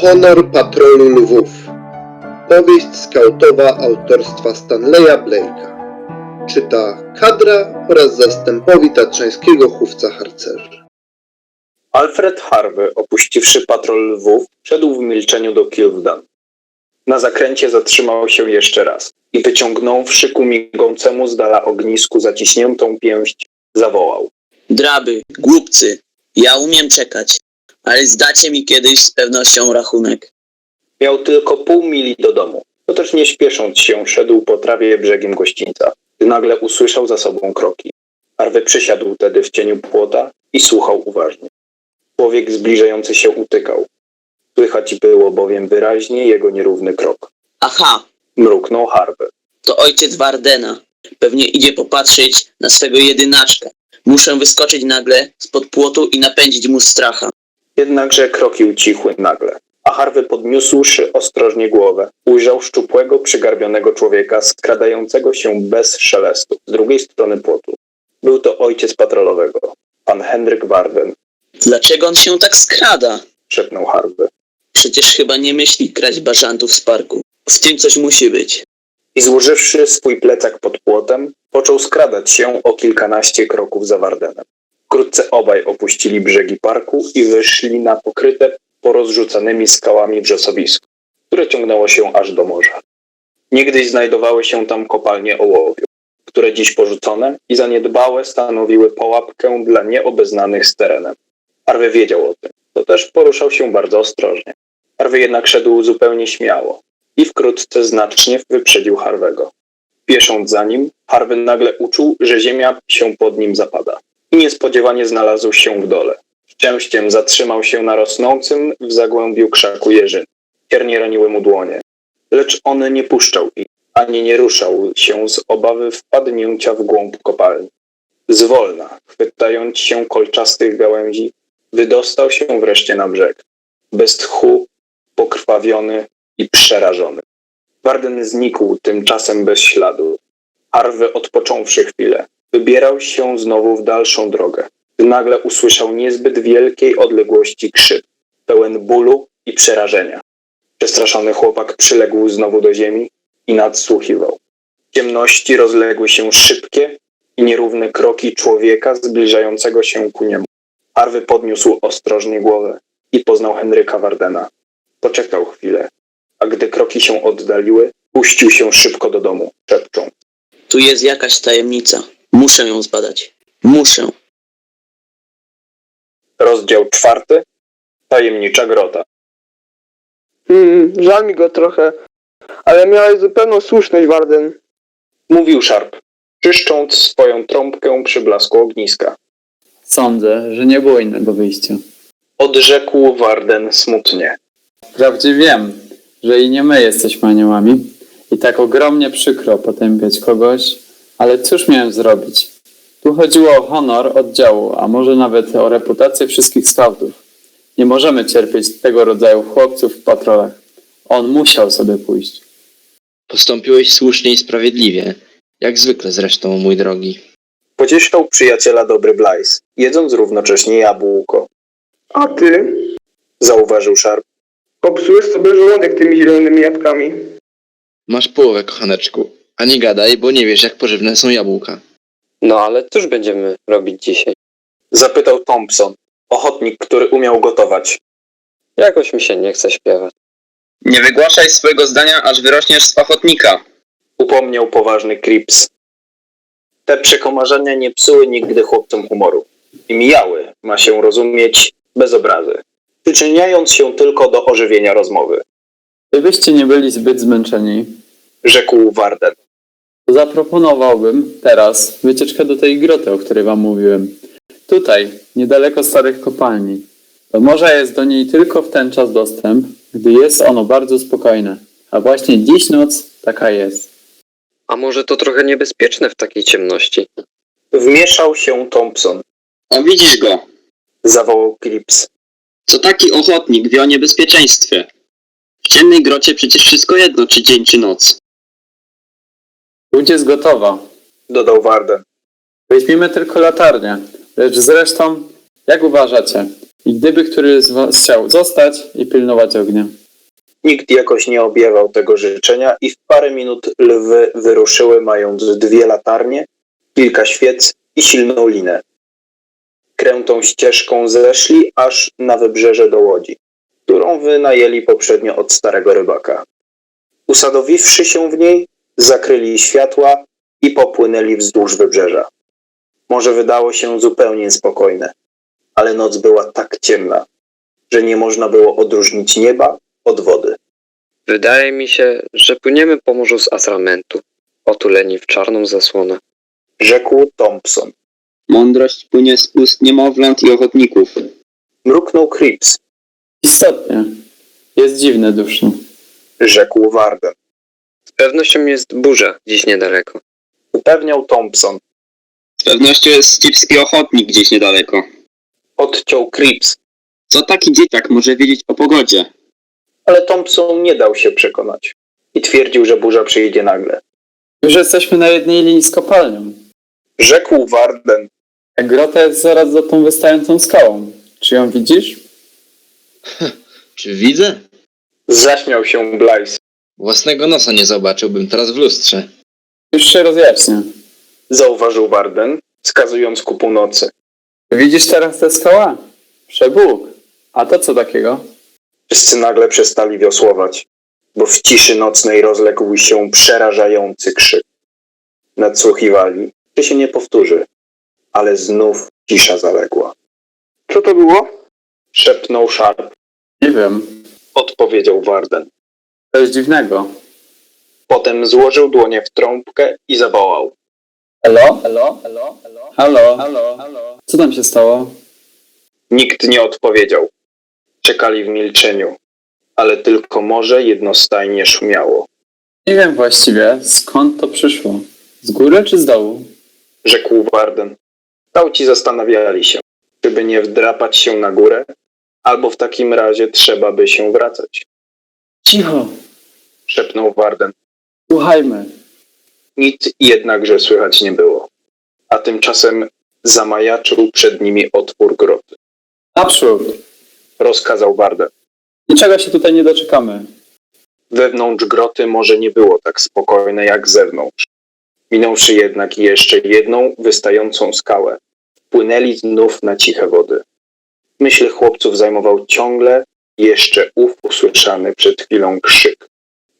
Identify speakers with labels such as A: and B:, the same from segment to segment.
A: Honor Patrolu Lwów. Powieść skautowa autorstwa Stanleya Blake'a. Czyta kadra oraz zastępowi tatrzańskiego chówca harcerzy.
B: Alfred Harvey, opuściwszy patrol lwów, szedł w milczeniu do Kilvdan. Na zakręcie zatrzymał się jeszcze raz i wyciągnąwszy ku migącemu z dala ognisku zaciśniętą pięść, zawołał.
C: Draby, głupcy, ja umiem czekać, ale zdacie mi kiedyś z pewnością rachunek.
B: Miał tylko pół mili do domu, to też nie śpiesząc się szedł po trawie brzegiem gościńca, gdy nagle usłyszał za sobą kroki. Harvey przysiadł tedy w cieniu płota i słuchał uważnie. Człowiek zbliżający się utykał. Słychać było bowiem wyraźnie jego nierówny krok.
C: Aha,
B: Mruknął Harvey.
C: to ojciec Wardena. Pewnie idzie popatrzeć na swego jedynaczka. Muszę wyskoczyć nagle spod płotu i napędzić mu stracha.
B: Jednakże kroki ucichły nagle, a Harvey podniósłszy ostrożnie głowę, ujrzał szczupłego, przygarbionego człowieka skradającego się bez szelestu z drugiej strony płotu. Był to ojciec patrolowego, pan Henryk Warden,
C: Dlaczego on się tak skrada?
B: szepnął Harvey.
C: Przecież chyba nie myśli kraść bażantów z parku. W tym coś musi być.
B: I złożywszy swój plecak pod płotem, począł skradać się o kilkanaście kroków za Wardenem. Wkrótce obaj opuścili brzegi parku i wyszli na pokryte porozrzucanymi skałami wrzosowisko, które ciągnęło się aż do morza. Niegdyś znajdowały się tam kopalnie ołowiu, które dziś porzucone i zaniedbałe stanowiły połapkę dla nieobeznanych z terenem. Harvey wiedział o tym, to też poruszał się bardzo ostrożnie. Harvey jednak szedł zupełnie śmiało i wkrótce znacznie wyprzedził Harvego. Piesząc za nim, Harvey nagle uczuł, że ziemia się pod nim zapada i niespodziewanie znalazł się w dole. Szczęściem zatrzymał się na rosnącym w zagłębiu krzaku jeżyn. Ciernie raniły mu dłonie, lecz on nie puszczał ich, ani nie ruszał się z obawy wpadnięcia w głąb kopalni. Zwolna, chwytając się kolczastych gałęzi, wydostał się wreszcie na brzeg. Bez tchu, pokrwawiony i przerażony. Warden znikł tymczasem bez śladu. Harvey, odpocząwszy chwilę, wybierał się znowu w dalszą drogę, gdy nagle usłyszał niezbyt wielkiej odległości krzyk, pełen bólu i przerażenia. Przestraszony chłopak przyległ znowu do ziemi i nadsłuchiwał. W ciemności rozległy się szybkie i nierówne kroki człowieka zbliżającego się ku niemu. Harvey podniósł ostrożnie głowę i poznał Henryka Wardena. Poczekał chwilę, a gdy kroki się oddaliły, puścił się szybko do domu, szepcząc.
C: Tu jest jakaś tajemnica. Muszę ją zbadać. Muszę.
B: Rozdział czwarty. Tajemnicza grota.
D: Hmm, żal mi go trochę, ale miałeś zupełną słuszność, Warden.
B: Mówił Sharp, czyszcząc swoją trąbkę przy blasku ogniska.
E: Sądzę, że nie było innego wyjścia.
B: Odrzekł Warden smutnie.
E: Wprawdzie wiem, że i nie my jesteśmy aniołami i tak ogromnie przykro potępiać kogoś, ale cóż miałem zrobić? Tu chodziło o honor oddziału, a może nawet o reputację wszystkich skautów. Nie możemy cierpieć tego rodzaju chłopców w patrolach. On musiał sobie pójść.
F: Postąpiłeś słusznie i sprawiedliwie, jak zwykle zresztą, mój drogi.
B: Pocieszał przyjaciela dobry Blaise, jedząc równocześnie jabłko.
D: A ty?
B: Zauważył Sharp.
D: Popsujesz sobie żołądek tymi zielonymi jabłkami.
F: Masz połowę, kochaneczku, a nie gadaj, bo nie wiesz, jak pożywne są jabłka.
G: No ale cóż będziemy robić dzisiaj?
B: Zapytał Thompson, ochotnik, który umiał gotować.
G: Jakoś mi się nie chce śpiewać.
H: Nie wygłaszaj swojego zdania, aż wyrośniesz z pachotnika.
B: Upomniał poważny Krips. Te przekomarzenia nie psuły nigdy chłopcom humoru. I mijały, ma się rozumieć, bez obrazy. Przyczyniając się tylko do ożywienia rozmowy,
E: Gdybyście nie byli zbyt zmęczeni,
B: rzekł Warden.
E: Zaproponowałbym teraz wycieczkę do tej groty, o której wam mówiłem. Tutaj, niedaleko starych kopalni. Do morza jest do niej tylko w ten czas dostęp, gdy jest ono bardzo spokojne. A właśnie dziś noc taka jest.
G: A może to trochę niebezpieczne w takiej ciemności?
B: Wmieszał się Thompson.
H: A widzisz go.
B: Zawołał Krips.
H: Co taki ochotnik wie o niebezpieczeństwie? W ciemnej grocie przecież wszystko jedno, czy dzień, czy noc.
E: Łódź jest gotowa.
B: Dodał Warden.
E: Weźmiemy tylko latarnię. Lecz zresztą, jak uważacie, I gdyby któryś z was chciał zostać i pilnować ognia.
B: Nikt jakoś nie objawiał tego życzenia i w parę minut lwy wyruszyły mając dwie latarnie, kilka świec i silną linę. Krętą ścieżką zeszli aż na wybrzeże do łodzi, którą wynajęli poprzednio od starego rybaka. Usadowiwszy się w niej, zakryli światła i popłynęli wzdłuż wybrzeża. Morze wydało się zupełnie spokojne, ale noc była tak ciemna, że nie można było odróżnić nieba od wody.
G: Wydaje mi się, że płyniemy po morzu z atramentu, otuleni w czarną zasłonę.
B: Rzekł Thompson.
H: Mądrość płynie z ust niemowląt i ochotników.
B: Mruknął Creeps.
E: Istotnie. Jest dziwne duszno.
B: Rzekł Warden.
G: Z pewnością jest burza dziś niedaleko.
B: Upewniał Thompson.
H: Z pewnością jest skipski ochotnik gdzieś niedaleko.
B: Odciął Creeps.
H: Co taki dzieciak może wiedzieć o pogodzie?
B: Ale Thompson nie dał się przekonać. I twierdził, że burza przyjdzie nagle.
E: Już jesteśmy na jednej linii z kopalnią.
B: Rzekł Warden.
E: A grota jest zaraz za tą wystającą skałą. Czy ją widzisz?
F: Czy widzę?
B: Zaśmiał się Blythe.
F: Własnego nosa nie zobaczyłbym teraz w lustrze.
E: Już się rozjaśnia.
B: Zauważył Warden, wskazując ku północy.
E: Widzisz teraz tę skałę? Przebóg. A to co takiego?
B: Wszyscy nagle przestali wiosłować, bo w ciszy nocnej rozległ się przerażający krzyk. Nadsłuchiwali, czy się nie powtórzy, ale znów cisza zaległa.
D: Co to było?
B: Szepnął Sharp,
E: Nie wiem.
B: odpowiedział Warden.
E: Coś dziwnego.
B: Potem złożył dłonie w trąbkę i zawołał.
E: Hello? Hello? Hello? Hello? Halo? Halo? Co tam się stało?
B: Nikt nie odpowiedział. Czekali w milczeniu, ale tylko morze jednostajnie szumiało.
E: Nie wiem właściwie, skąd to przyszło. Z góry czy z dołu?
B: Rzekł Warden. Skauci zastanawiali się, czy by nie wdrapać się na górę, albo w takim razie trzeba by się wracać.
E: Cicho.
B: Szepnął Warden.
E: Słuchajmy.
B: Nic jednakże słychać nie było. A tymczasem zamajaczył przed nimi otwór groty.
E: Naprzód.
B: Rozkazał Warden.
E: Niczego się tutaj nie doczekamy.
B: Wewnątrz groty może nie było tak spokojne jak zewnątrz. Minąwszy jednak jeszcze jedną wystającą skałę, płynęli znów na ciche wody. Myśl chłopców zajmował ciągle jeszcze ów usłyszany przed chwilą krzyk.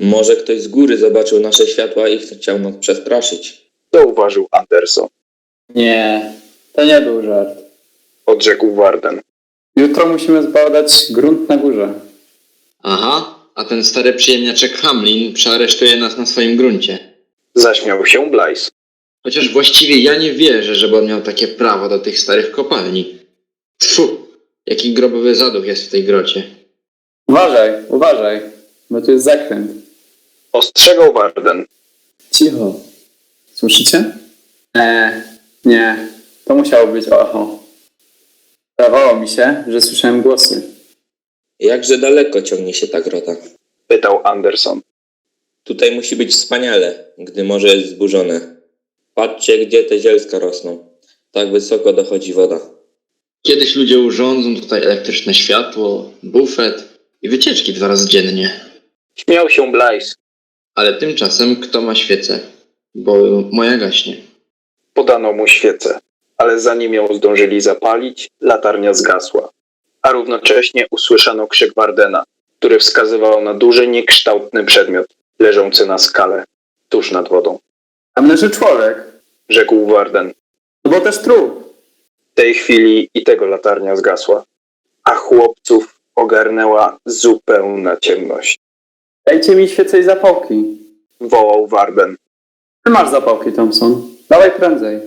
I: Może ktoś z góry zobaczył nasze światła i chciał nas przestraszyć.
B: Zauważył Anderson.
E: Nie, to nie był żart.
B: Odrzekł Warden.
E: Jutro musimy zbadać grunt na górze.
F: Aha, a ten stary przyjemniaczek Hamlin przearesztuje nas na swoim gruncie.
B: Zaśmiał się Blythe.
F: Chociaż właściwie ja nie wierzę, żeby on miał takie prawo do tych starych kopalni. Tfu, jaki grobowy zaduch jest w tej grocie.
E: Uważaj, uważaj, bo tu jest zakręt.
B: Ostrzegał Warden.
E: Cicho. Słyszycie? Nie, nie. To musiało być oho. Zdawało mi się, że słyszałem głosy.
I: Jakże daleko ciągnie się ta grota?
B: Pytał Anderson.
I: Tutaj musi być wspaniale, gdy morze jest zburzone. Patrzcie, gdzie te zielska rosną. Tak wysoko dochodzi woda.
F: Kiedyś ludzie urządzą tutaj elektryczne światło, bufet i wycieczki dwa razy dziennie.
B: Śmiał się Blythe.
F: Ale tymczasem kto ma świecę? Bo moja gaśnie.
B: Podano mu świecę, ale zanim ją zdążyli zapalić, latarnia zgasła. A równocześnie usłyszano krzyk Wardena, który wskazywał na duży, niekształtny przedmiot leżący na skale, tuż nad wodą.
E: Tam leży człowiek.
B: Rzekł Warden.
E: No bo też trup.
B: W tej chwili i tego latarnia zgasła, a chłopców ogarnęła zupełna ciemność.
E: Dajcie mi świecę i zapałki.
B: Wołał Warden.
E: Ty masz zapałki, Thompson. Dawaj prędzej.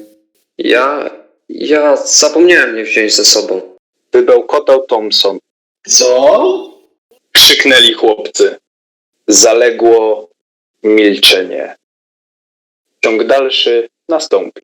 G: Ja... ja zapomniałem je wziąć ze sobą.
B: Wybełkotał Thompson.
F: Co?
B: Krzyknęli chłopcy. Zaległo milczenie. Ciąg dalszy nastąpi.